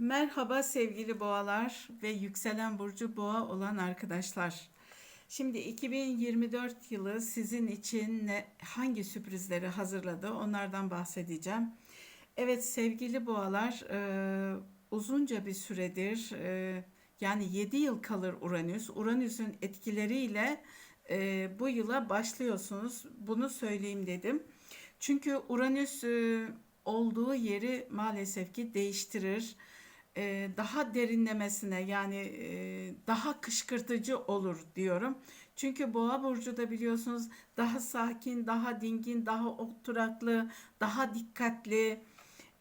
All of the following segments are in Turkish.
Merhaba sevgili boğalar ve yükselen burcu boğa olan arkadaşlar. Şimdi 2024 yılı sizin için ne, hangi sürprizleri hazırladı onlardan bahsedeceğim. Evet sevgili boğalar e, uzunca bir süredir e, yani 7 yıl kalır Uranüs. Uranüs'ün etkileriyle e, bu yıla başlıyorsunuz. Bunu söyleyeyim dedim. Çünkü Uranüs e, olduğu yeri maalesef ki değiştirir e, daha derinlemesine yani e, daha kışkırtıcı olur diyorum. Çünkü Boğa burcu da biliyorsunuz daha sakin, daha dingin, daha oturaklı, daha dikkatli,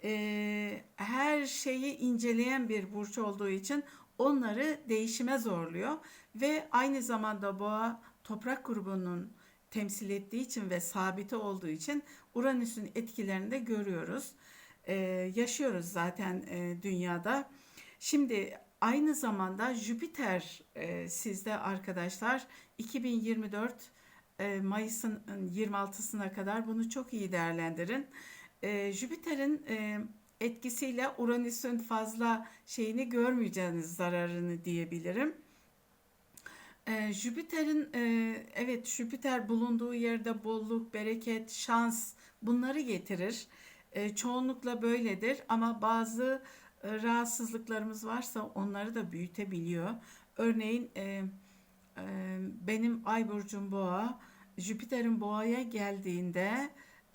e, her şeyi inceleyen bir burç olduğu için onları değişime zorluyor ve aynı zamanda Boğa toprak grubunun temsil ettiği için ve sabiti olduğu için Uranüs'ün etkilerini de görüyoruz e, yaşıyoruz zaten e, dünyada. Şimdi aynı zamanda Jüpiter e, sizde arkadaşlar 2024 e, Mayıs'ın 26'sına kadar bunu çok iyi değerlendirin. E, Jüpiter'in e, etkisiyle Uranüs'ün fazla şeyini görmeyeceğiniz zararını diyebilirim. E, Jüpiter'in e, evet Jüpiter bulunduğu yerde bolluk, bereket, şans bunları getirir. E, çoğunlukla böyledir ama bazı e, rahatsızlıklarımız varsa onları da büyütebiliyor. Örneğin e, e, benim ay burcum boğa, Jüpiter'in boğaya geldiğinde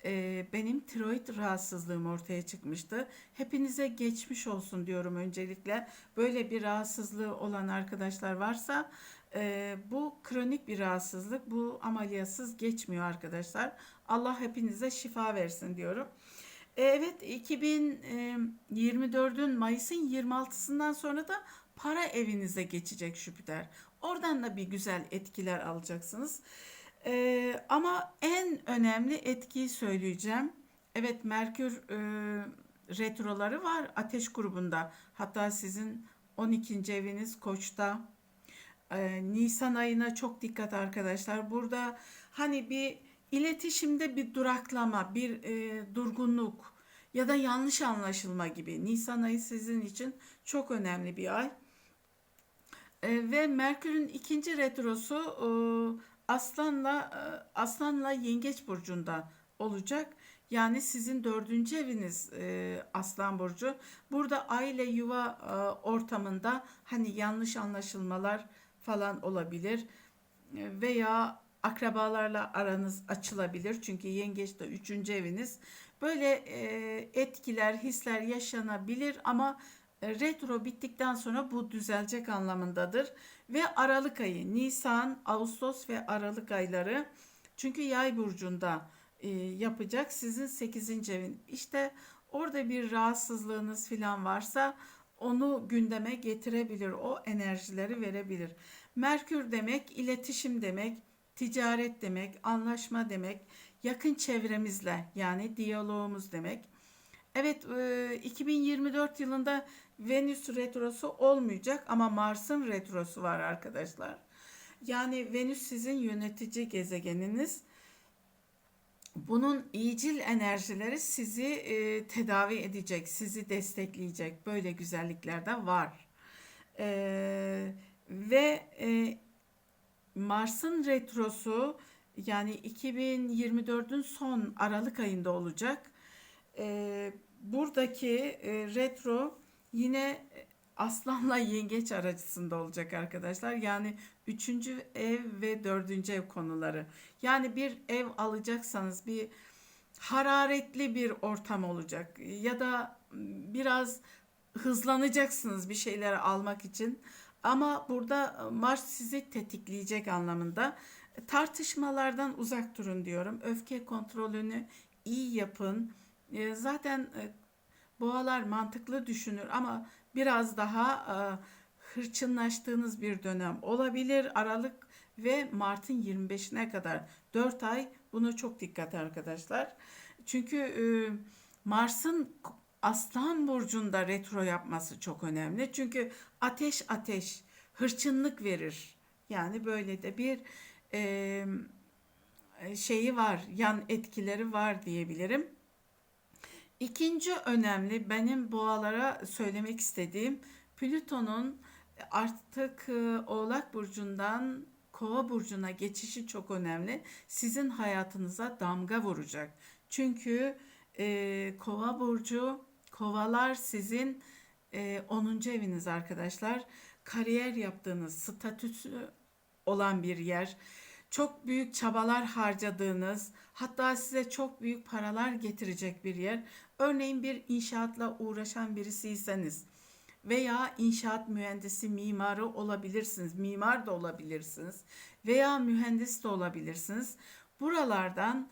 e, benim tiroid rahatsızlığım ortaya çıkmıştı. Hepinize geçmiş olsun diyorum öncelikle. Böyle bir rahatsızlığı olan arkadaşlar varsa e, bu kronik bir rahatsızlık. Bu ameliyatsız geçmiyor arkadaşlar. Allah hepinize şifa versin diyorum. Evet 2024'ün Mayıs'ın 26'sından sonra da para evinize geçecek Jüpiter. Oradan da bir güzel etkiler alacaksınız. Ee, ama en önemli etkiyi söyleyeceğim. Evet Merkür e, retroları var ateş grubunda. Hatta sizin 12. eviniz Koç'ta. Ee, Nisan ayına çok dikkat arkadaşlar. Burada hani bir İletişimde bir duraklama, bir e, durgunluk ya da yanlış anlaşılma gibi. Nisan ayı sizin için çok önemli bir ay. E, ve Merkür'ün ikinci retrosu e, Aslan'la e, Aslan'la Yengeç burcunda olacak. Yani sizin dördüncü eviniz e, Aslan burcu. Burada aile yuva e, ortamında hani yanlış anlaşılmalar falan olabilir E, veya akrabalarla aranız açılabilir. Çünkü yengeç de üçüncü eviniz. Böyle e, etkiler, hisler yaşanabilir ama e, retro bittikten sonra bu düzelecek anlamındadır. Ve Aralık ayı, Nisan, Ağustos ve Aralık ayları çünkü yay burcunda e, yapacak sizin 8. evin. İşte orada bir rahatsızlığınız falan varsa onu gündeme getirebilir. O enerjileri verebilir. Merkür demek iletişim demek ticaret demek, anlaşma demek, yakın çevremizle yani diyalogumuz demek. Evet 2024 e, yılında Venüs retrosu olmayacak ama Mars'ın retrosu var arkadaşlar. Yani Venüs sizin yönetici gezegeniniz. Bunun iyicil enerjileri sizi e, tedavi edecek, sizi destekleyecek. Böyle güzellikler de var. E, ve e, Mars'ın retrosu yani 2024'ün son Aralık ayında olacak. Ee, buradaki e, retro yine Aslan'la Yengeç aracısında olacak arkadaşlar. Yani üçüncü ev ve dördüncü ev konuları. Yani bir ev alacaksanız bir hararetli bir ortam olacak ya da biraz hızlanacaksınız bir şeyleri almak için. Ama burada e, Mars sizi tetikleyecek anlamında. Tartışmalardan uzak durun diyorum. Öfke kontrolünü iyi yapın. E, zaten e, boğalar mantıklı düşünür ama biraz daha hırçınlaştığınız bir dönem olabilir. Aralık ve Mart'ın 25'ine kadar 4 ay buna çok dikkat arkadaşlar. Çünkü Mars'ın Aslan burcunda retro yapması çok önemli. Çünkü ateş ateş hırçınlık verir. Yani böyle de bir e, şeyi var, yan etkileri var diyebilirim. İkinci önemli benim boğalara söylemek istediğim Plüton'un artık e, Oğlak Burcu'ndan Kova Burcu'na geçişi çok önemli. Sizin hayatınıza damga vuracak. Çünkü e, Kova Burcu, Kovalar sizin e, 10. eviniz arkadaşlar. Kariyer yaptığınız, statüsü olan bir yer. Çok büyük çabalar harcadığınız, hatta size çok büyük paralar getirecek bir yer. Örneğin bir inşaatla uğraşan birisiyseniz veya inşaat mühendisi, mimarı olabilirsiniz. Mimar da olabilirsiniz veya mühendis de olabilirsiniz. Buralardan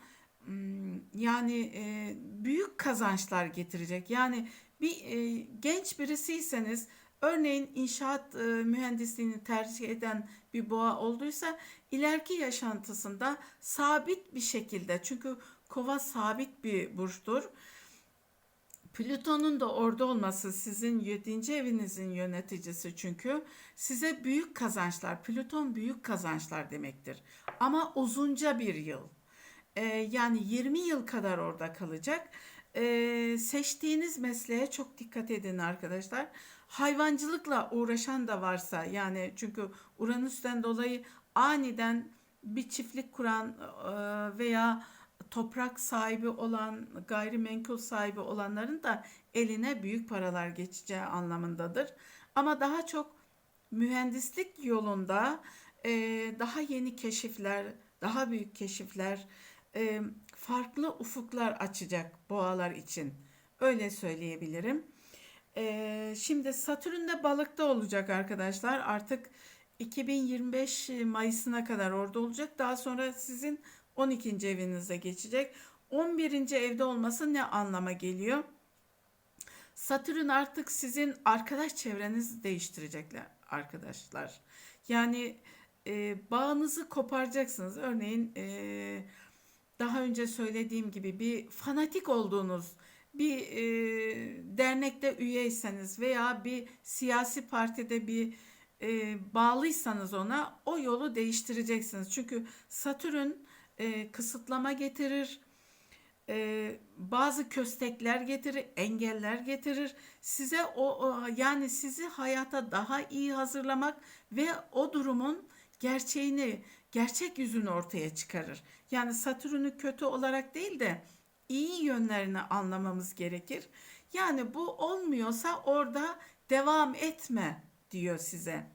yani e, büyük kazançlar getirecek. Yani bir e, genç birisiyseniz örneğin inşaat e, mühendisliğini tercih eden bir boğa olduysa ileriki yaşantısında sabit bir şekilde çünkü kova sabit bir burçtur. Plüton'un da orada olması sizin 7. evinizin yöneticisi çünkü size büyük kazançlar, Plüton büyük kazançlar demektir. Ama uzunca bir yıl. Ee, yani 20 yıl kadar orada kalacak. Ee, seçtiğiniz mesleğe çok dikkat edin arkadaşlar. Hayvancılıkla uğraşan da varsa yani çünkü Uranüs'ten dolayı aniden bir çiftlik kuran e, veya toprak sahibi olan, gayrimenkul sahibi olanların da eline büyük paralar geçeceği anlamındadır. Ama daha çok mühendislik yolunda e, daha yeni keşifler, daha büyük keşifler, e, farklı ufuklar açacak boğalar için. Öyle söyleyebilirim. E, şimdi Satürn de balıkta olacak arkadaşlar. Artık 2025 Mayıs'ına kadar orada olacak. Daha sonra sizin 12. evinize geçecek. 11. evde olması ne anlama geliyor? Satürn artık sizin arkadaş çevrenizi değiştirecekler arkadaşlar. Yani e, bağınızı koparacaksınız. Örneğin e, daha önce söylediğim gibi bir fanatik olduğunuz bir e, dernekte üyeyseniz veya bir siyasi partide bir e, bağlıysanız ona o yolu değiştireceksiniz. Çünkü Satürn e, kısıtlama getirir, e, bazı köstekler getirir, engeller getirir. Size o, o yani sizi hayata daha iyi hazırlamak ve o durumun gerçeğini, gerçek yüzünü ortaya çıkarır. Yani Satürn'ü kötü olarak değil de iyi yönlerini anlamamız gerekir. Yani bu olmuyorsa orada devam etme diyor size.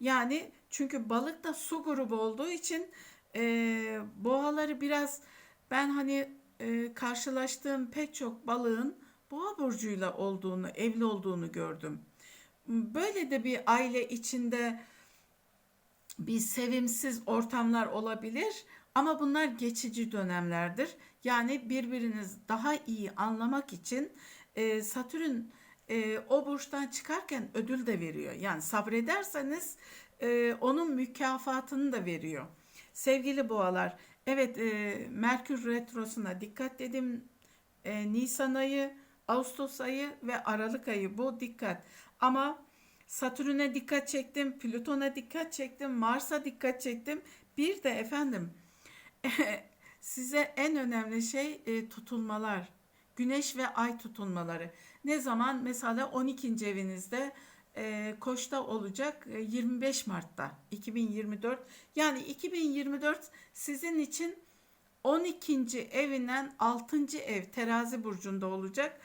Yani çünkü balık da su grubu olduğu için e, boğaları biraz ben hani e, karşılaştığım pek çok balığın boğa burcuyla olduğunu, evli olduğunu gördüm. Böyle de bir aile içinde bir sevimsiz ortamlar olabilir ama bunlar geçici dönemlerdir. Yani birbiriniz daha iyi anlamak için e, Satürn e, o burçtan çıkarken ödül de veriyor. Yani sabrederseniz e, onun mükafatını da veriyor. Sevgili boğalar, evet e, Merkür Retrosu'na dikkat dedim. E, Nisan ayı, Ağustos ayı ve Aralık ayı bu dikkat. Ama Satürn'e dikkat çektim, Plüton'a dikkat çektim, Mars'a dikkat çektim. Bir de efendim size en önemli şey e, tutulmalar. Güneş ve ay tutulmaları. Ne zaman? Mesela 12. evinizde e, Koç'ta olacak 25 e, Mart'ta 2024. Yani 2024 sizin için 12. evinden 6. ev terazi burcunda olacak.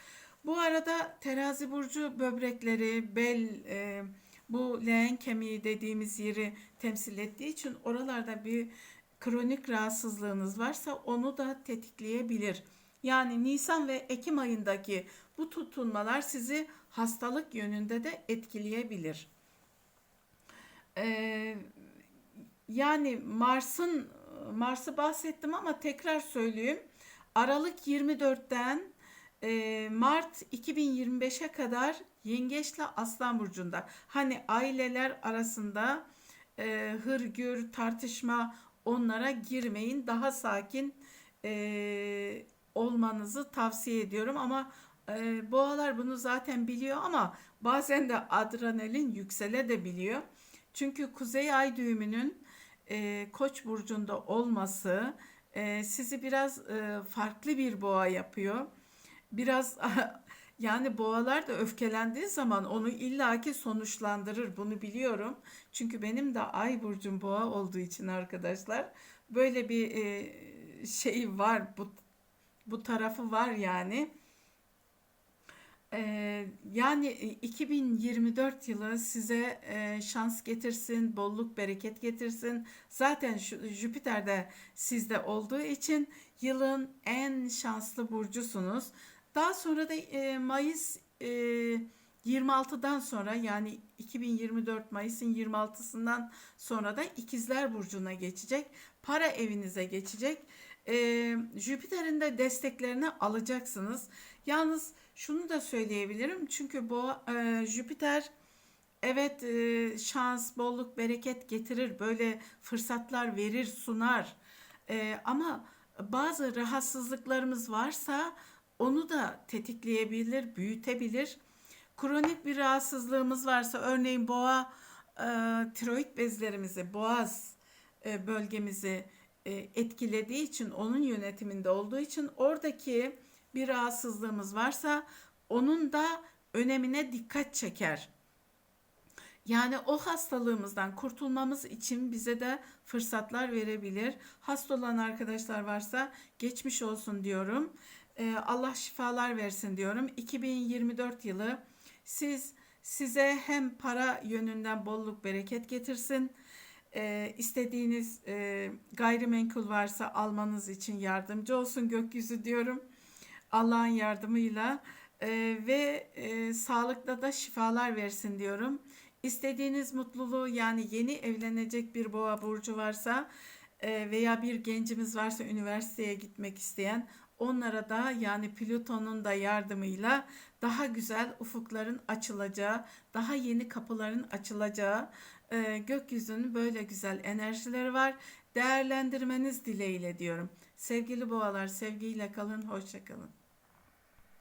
Bu arada terazi burcu böbrekleri, bel, e, bu leğen kemiği dediğimiz yeri temsil ettiği için oralarda bir kronik rahatsızlığınız varsa onu da tetikleyebilir. Yani Nisan ve Ekim ayındaki bu tutulmalar sizi hastalık yönünde de etkileyebilir. Ee, yani Mars'ın Mars'ı bahsettim ama tekrar söyleyeyim. Aralık 24'ten e, Mart 2025'e kadar Yengeçle Aslan burcunda. Hani aileler arasında e, hırgür, tartışma onlara girmeyin. Daha sakin e, olmanızı tavsiye ediyorum ama e, boğalar bunu zaten biliyor ama bazen de adrenalin yüksele de biliyor. Çünkü kuzey ay düğümünün e, koç burcunda olması e, sizi biraz e, farklı bir boğa yapıyor. biraz yani boğalar da öfkelendiği zaman onu illaki sonuçlandırır. Bunu biliyorum. Çünkü benim de ay burcum boğa olduğu için arkadaşlar böyle bir e, şey var. Bu bu tarafı var yani. Ee, yani e, 2024 yılı size e, şans getirsin, bolluk, bereket getirsin. Zaten şu, Jüpiter de sizde olduğu için yılın en şanslı burcusunuz. Daha sonra da e, Mayıs e, 26'dan sonra yani 2024 Mayıs'ın 26'sından sonra da İkizler Burcu'na geçecek. Para evinize geçecek. E, Jüpiter'in de desteklerini alacaksınız. Yalnız şunu da söyleyebilirim. Çünkü bu e, Jüpiter evet e, şans, bolluk, bereket getirir. Böyle fırsatlar verir, sunar. E, ama bazı rahatsızlıklarımız varsa onu da tetikleyebilir, büyütebilir. Kronik bir rahatsızlığımız varsa örneğin boğa e, tiroid bezlerimizi, boğaz e, bölgemizi e, etkilediği için onun yönetiminde olduğu için oradaki bir rahatsızlığımız varsa onun da önemine dikkat çeker. Yani o hastalığımızdan kurtulmamız için bize de fırsatlar verebilir. Hasta olan arkadaşlar varsa geçmiş olsun diyorum. Ee, Allah şifalar versin diyorum. 2024 yılı siz size hem para yönünden bolluk bereket getirsin. Ee, istediğiniz e, gayrimenkul varsa almanız için yardımcı olsun gökyüzü diyorum. Allah'ın yardımıyla e, ve e, sağlıkta da şifalar versin diyorum. İstediğiniz mutluluğu yani yeni evlenecek bir boğa burcu varsa e, veya bir gencimiz varsa üniversiteye gitmek isteyen onlara da yani Plüton'un da yardımıyla daha güzel ufukların açılacağı, daha yeni kapıların açılacağı e, gökyüzünün böyle güzel enerjileri var. Değerlendirmeniz dileğiyle diyorum. Sevgili boğalar sevgiyle kalın, hoşça kalın.